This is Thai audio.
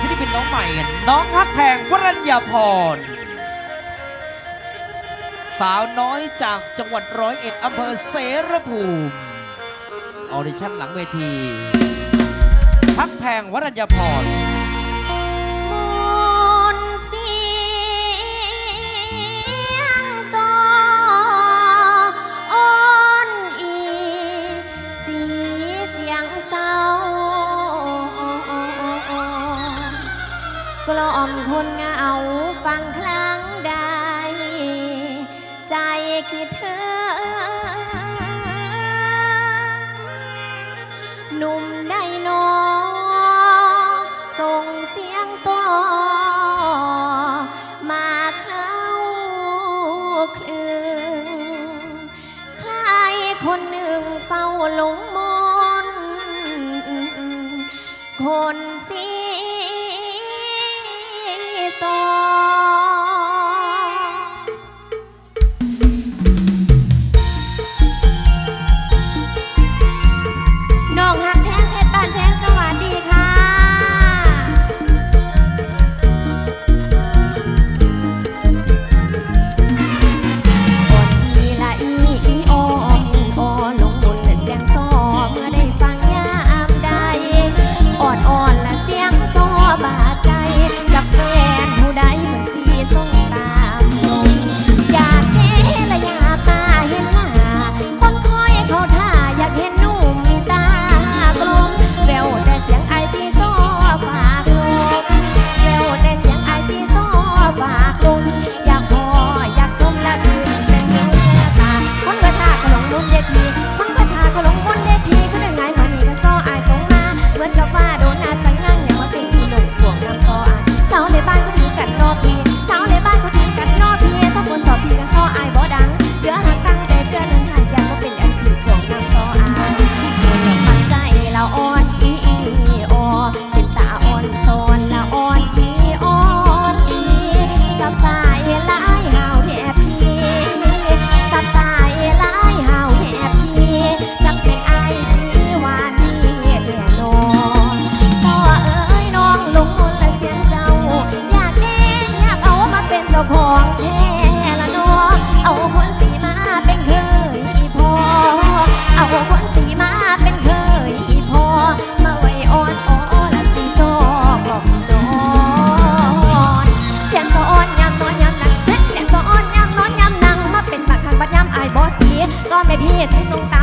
ศิลปินน้องใหม่ น้องฮักแพงวรัญญาพร สาวน้อยจากจังหวัดร้อยเอ็ดอำเภอเสรภูมิออดิชั่นหลังเวทีฮักแพงวรัญญาพร คิดถึงหนุ่มได้นอส่งเสียงซอมาเข้าคลึงใครคนหนึ่งเฝ้าหลงมน คนสีซอ Thấy.